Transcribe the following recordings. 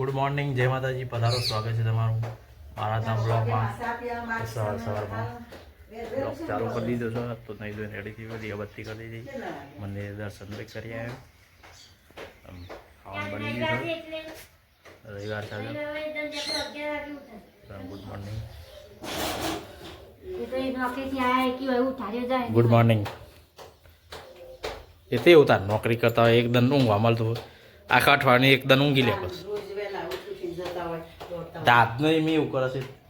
Morning જય માતાજી પધારો સ્વાગત છે તમારું મારા ધામ બ્લોગમાં સવાર સવારમાં બ્લોગ ચાલુ કરી દીધો છો. તો નહીં જોઈને રેડી થઈ બધી અગત્તી કરી દીધી મંદિરે દર્શન બી કરી આવ્યો. આમ ખાવાનું બની ગયું રવિવાર ચાલે. ગુડ મોર્નિંગ ગુડ મોર્નિંગ એ તે એવું તાર નોકરી કરતા હોય એકદમ ઊંઘવા મળતું હોય. આખા અઠવાડિયે એકદમ ઊંઘી લે બસ. દાંત નહીં મેં એવું કરે છે.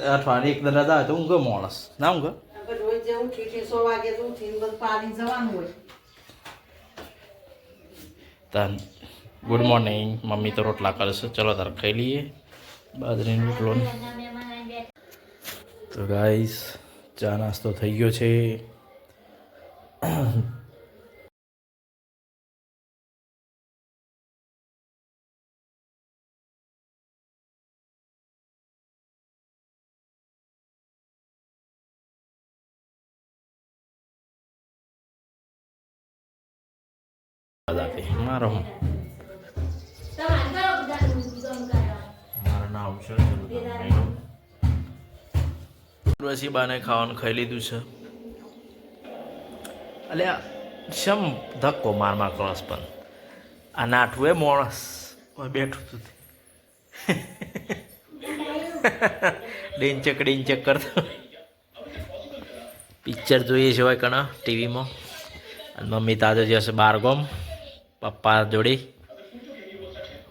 અઠવાડિયે એક રજા હોય તો ઊંઘે માણસ. ના ઊંઘે? તન ગુડ મોર્નિંગ મમ્મી તો રોટલા કરે છે. ચલો તાર ખાઈ લઈએ. બાજરીનો રોટલો. તો ગાઈસ ચા નાસ્તો થઈ ગયો છે. બધાથી મારો હું નામ છે ઉર્વશી બાને ખાવાનું ખાઈ લીધું છે. અલ્યા, શમ ધક્કો માર માર ક્રોસ પણ આ નાઠું એ માણસ. બેઠું તું. ડીંચક ડીંચક કરતો. પિક્ચર જોઈએ છે હોય કણા ટીવીમાં. અને મમ્મી તાજો જશે બાર ગોમ પપ્પા જોડે.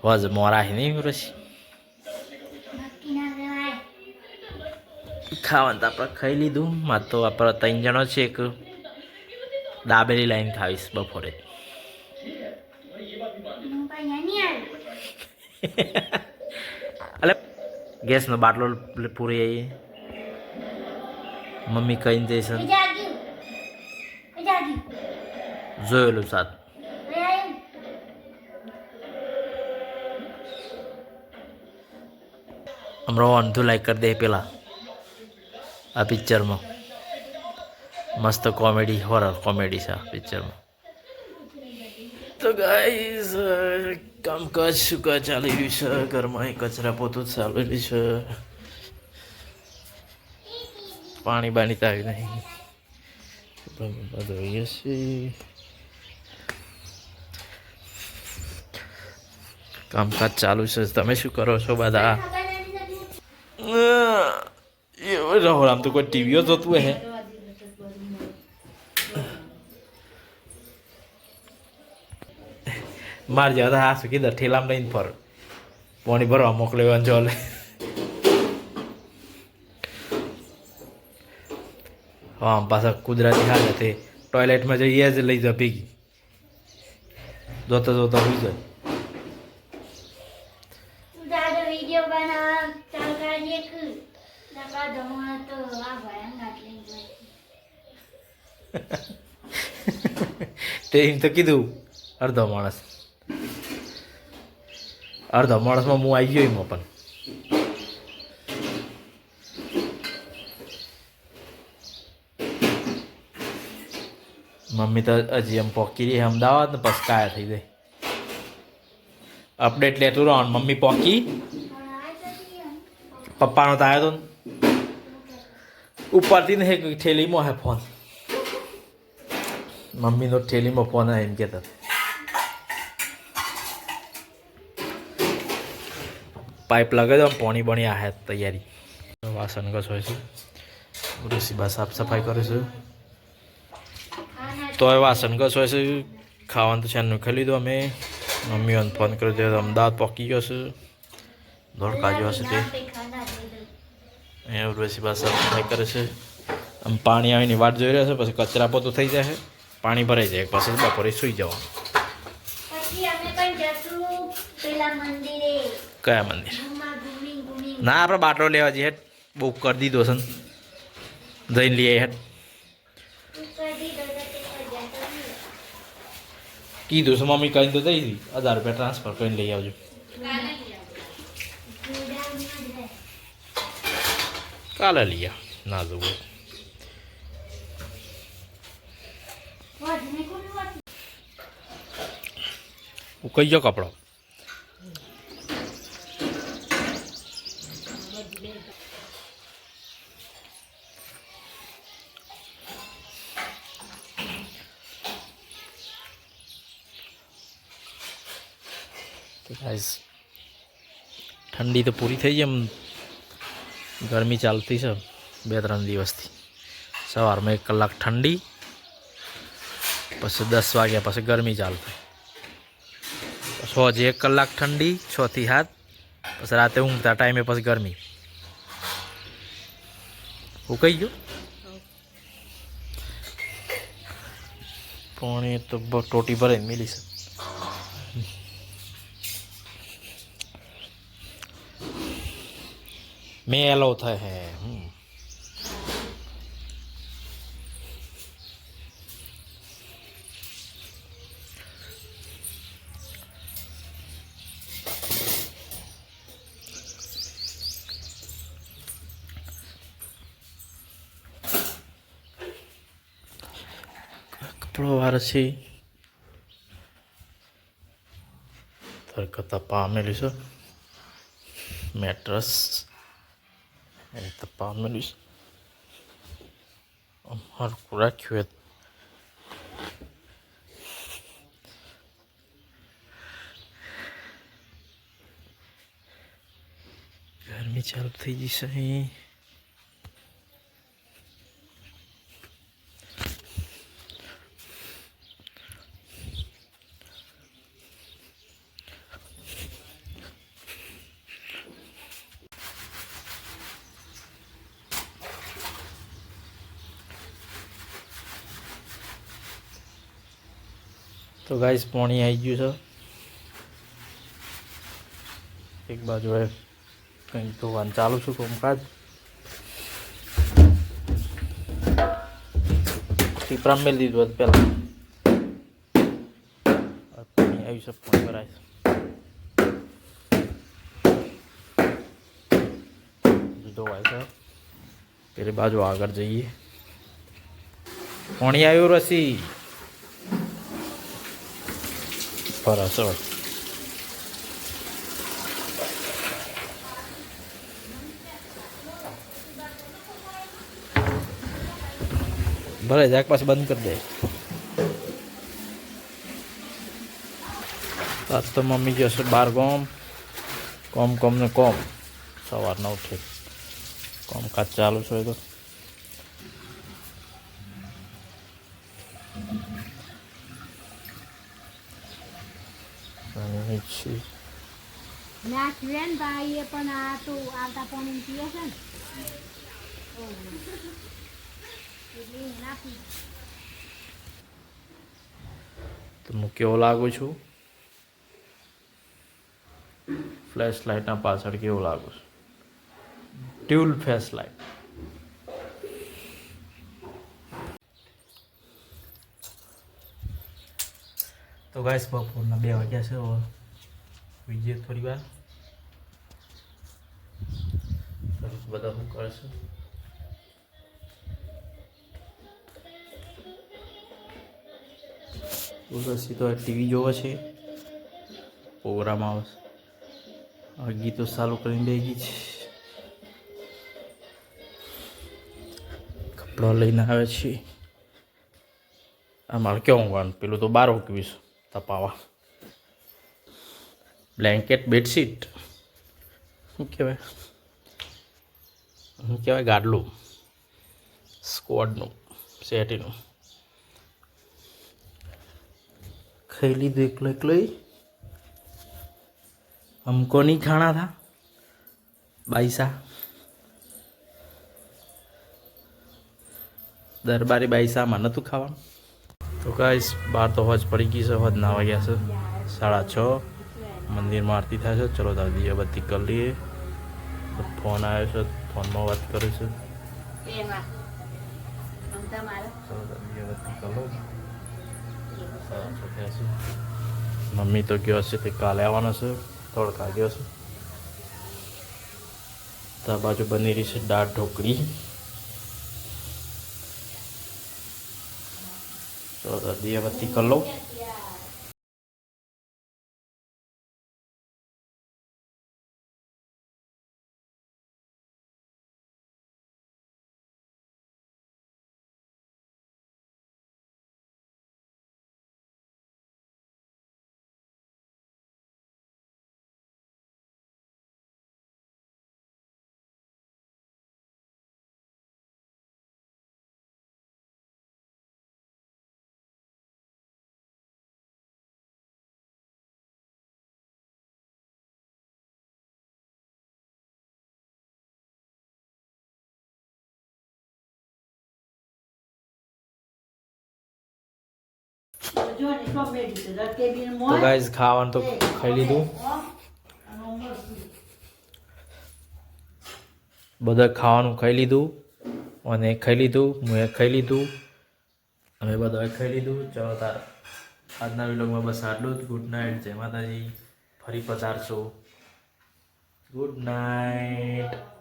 વજ મોરા નહીં પછી ખાવાનું તો આપણે ખાઈ લીધું. માર તો આપણે ત્રણ જણો છે એક દાબેલી લાઈન ખાવીશ બપોરે. એટલે ગેસનો બાટલો પૂરી આવીએ મમ્મી કહીને જઈશ. જોયેલું સાત. હમણાં અંધું લાઈક કરી દે પેલા આ પિક્ચરમાં મસ્ત કોમેડી હોરર કોમેડી છે આ પિક્ચરમાં તો ગાઈસ કામકાજ શું કા ચાલી રહ્યું છે ઘરમાં કચરા પોતું ચાલી રહ્યું છે પાણી બાણી તો આવી નહીં ધોઈએ છીએ કામકાજ ચાલુ છે તમે શું કરો છો બધા રાહુલ, આમ તો કોઈ ટીવીઓ જોતું હે? માર જાવ તો હા શું કીધું, ઠેલામ લઈને ફર. પાણી ભરવા મોકલ્યો જોલે. હા પાછા કુદરતી હાલ હતી ટોયલેટમાં જઈએ જ, લઈ જા ભેગી. જોતા જોતા હોઈ જાય વીડિયો બનાવવા ચાલુ કરી એક નકા ધમવા તો આ ભયંકર આટલી જોઈ તે એમ તો કીધું, અડધો માણસ. અડધો માણસમાં હું આવી ગયો એમાં પણ. મમ્મી તો હજી એમ પોકી રહી અમદાવાદ ને પછી કાયા થઈ જાય. અપડેટ લેતું રહો મમ્મી પોકી. પપ્પાનો તો આવ્યો તો ને. ઉપરથી ને ઠેલીમાં હે ફોન. મમ્મીનો ઠેલીમાં ફોન એમ કહેતા પાઇપ લગાવી દો પાણી બણી આ તૈયારી વાસણ ઘસો છે ઋષિબા સાફ સફાઈ કરે છે તો હવે વાસણ ઘસો છે ખાવાનું તો છાનનું ખાઈ લીધું અમે મમ્મીઓને ફોન કર્યો તો અમદાવાદ પહોંચી ગયો છે ધોળકા જેવા છે તે અહીંયા ઋષિબા સાફ સફાઈ કરે છે આમ પાણી આવીને વાટ જોઈ રહ્યા છે પછી કચરા પોતું થઈ જાય પાણી ભરાઈ જાય પછી બપોરે સૂઈ જવાનું. કયા મંદિર? ના આપણે બાટલો લેવા જઈએ બુક કરી દીધો છે. જઈને લઈએ હેઠ. કીધું છે મમ્મી કહીને તો દઈ દી. હજાર રૂપિયા ટ્રાન્સફર કરીને લઈ આવજો. કાલે લઈ આવ. ના જવું. હું કઈ ગયો કપડો. ઠંડી તો પૂરી થઈ એમ. ગરમી ચાલતી છે બે ત્રણ દિવસથી. સવારમાં એક કલાક ઠંડી, પછી દસ વાગ્યા પછી ગરમી ચાલતી. પછી હજી એક કલાક ઠંડી છ થી સાત પછી રાતે ઊંઘતા ટાઈમે પછી ગરમી હું કહી ગયો પાણી તો બ- ટોટી ભરે મિલી છે મેલો થાય હે હમ વાર છે તરકતા પામેલી છે મેટ્રસ એ તો પામેલી છે અમારું રાખ્યું ગરમી ચાલુ થઈ જશે અહીં તો ગાઈસ પાણી આવી ગયું છે. એક બાજુ એ કંઈક ધોવાનું ચાલુ છું કોમકાજ ટીપરા મેળ દીધું પહેલાં પાણી આવ્યું છે, પાણી ભરાય છે. ધોવાય છે. પેલી બાજુ આગળ જઈએ. પાણી આવ્યું રસી. ફરસ હોય ભલે જાક પાછું બંધ કરી દે આજ તો મમ્મી જશે બાર ગોમ કોમ કોમ ને કોમ સવારના ઉઠે કોમકાજ ચાલુ છે તો અને છે. ને ભાઈ એ પણ આ તો આવતા પાણી પીએ છે ને. તો હું કેવો લાગુ છું? ફ્લેશ લાઇટના પાછળ કેવો લાગુ છું? ટ્યુલ ફ્લેશ લાઇટ તો ગાઈસ બપોરના બે વાગ્યા છે વિજય થોડી વાર. બધા હું કરે છે ઉર્વશી તો ટીવી જોવે છે. પ્રોગ્રામ આવશે હવે ગીતો ચાલુ કરીને બે ગઈ છે. કપડાં લઈને આવે છે. આ મારે કેવું ઊંઘવાનું? પેલું તો બાર મૂકવીશ તપાવા. બ્લેન્કેટ બેડશીટ શું કહેવાય? શું કહેવાય? ગાડલું. સ્કોડનું સેટીનું. ખાઈ લીધું એકલો એકલો અમકો નહીં ખાણા થા. બાઈસા. દરબારી બાઈસા મને નતું ખાવાનું. તો ગાઈસ બાર તો હોજ પડી ગઈ છે હોજ ના વાગ્યા છે સાડા છ મંદિરમાં આરતી થાય છે ચલો તાર દીવાબત્તી કરી લઈએ ફોન આવ્યો છે ફોનમાં વાત કરે છે એમાં આમ તમારે ચલો તાર દીવાબત્તી કરી લો સાડા છ થયા છે મમ્મી તો ગયો છે તે કાલે આવવાનો છે તડકા ગયો છે તો આ બાજુ બની રહી છે દાળ ઢોકળી ચલો તો દીવાબત્તી કરી લઉં તો ગાઈઝ ખાવાનું તો ખાઈ લીધું. બધા ખાવાનું ખાઈ લીધું. અને ખાઈ લીધું મેં ખાઈ લીધું. અમે બધાએ ખાઈ લીધું. ચાલો તાર આજના વિલોગમાં બસ આટલું જ. ગુડ નાઇટ જય માતાજી. ફરી પધારશો. Good night